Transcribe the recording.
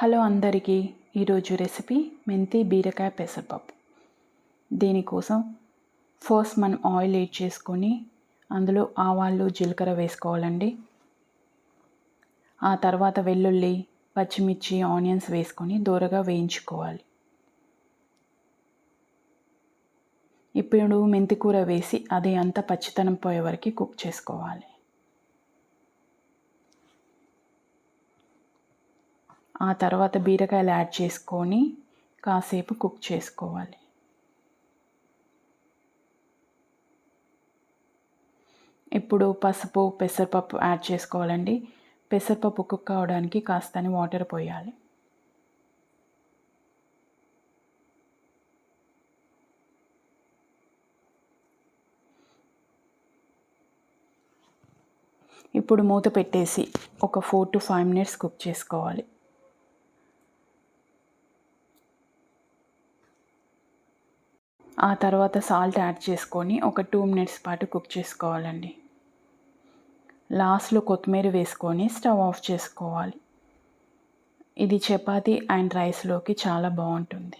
Hello అందరికీ. ఈరోజు recipe మెంతి బీరకాయ పెసరపప్పు. దీనికోసం ఫస్ట్ మనం ఆయిల్ ఏడ్ చేసుకొని అందులో ఆవాలు జీలకర్ర వేసుకోవాలండి. ఆ తర్వాత వెల్లుల్లి పచ్చిమిర్చి ఆనియన్స్ వేసుకొని దూరగా వేయించుకోవాలి. ఇప్పుడు మెంతి కూర వేసి అది అంతా పచ్చితనం పోయే వరకు కుక్ చేసుకోవాలి. ఆ తర్వాత బీరకాయలు యాడ్ చేసుకొని కాసేపు కుక్ చేసుకోవాలి. ఇప్పుడు పసుపు పెసరపప్పు యాడ్ చేసుకోవాలండి. పెసరపప్పు కుక్ అవడానికి కాస్తని వాటర్ పోయాలి. ఇప్పుడు మూత పెట్టేసి ఒక four to five minutes cook చేసుకోవాలి. ఆ తర్వాత సాల్ట్ యాడ్ చేసుకొని ఒక టూ మినిట్స్ పాటు కుక్ చేసుకోవాలండి. లాస్ట్లో కొత్తిమీర వేసుకొని స్టవ్ ఆఫ్ చేసుకోవాలి. ఇది చపాతీ అండ్ రైస్లోకి చాలా బాగుంటుంది.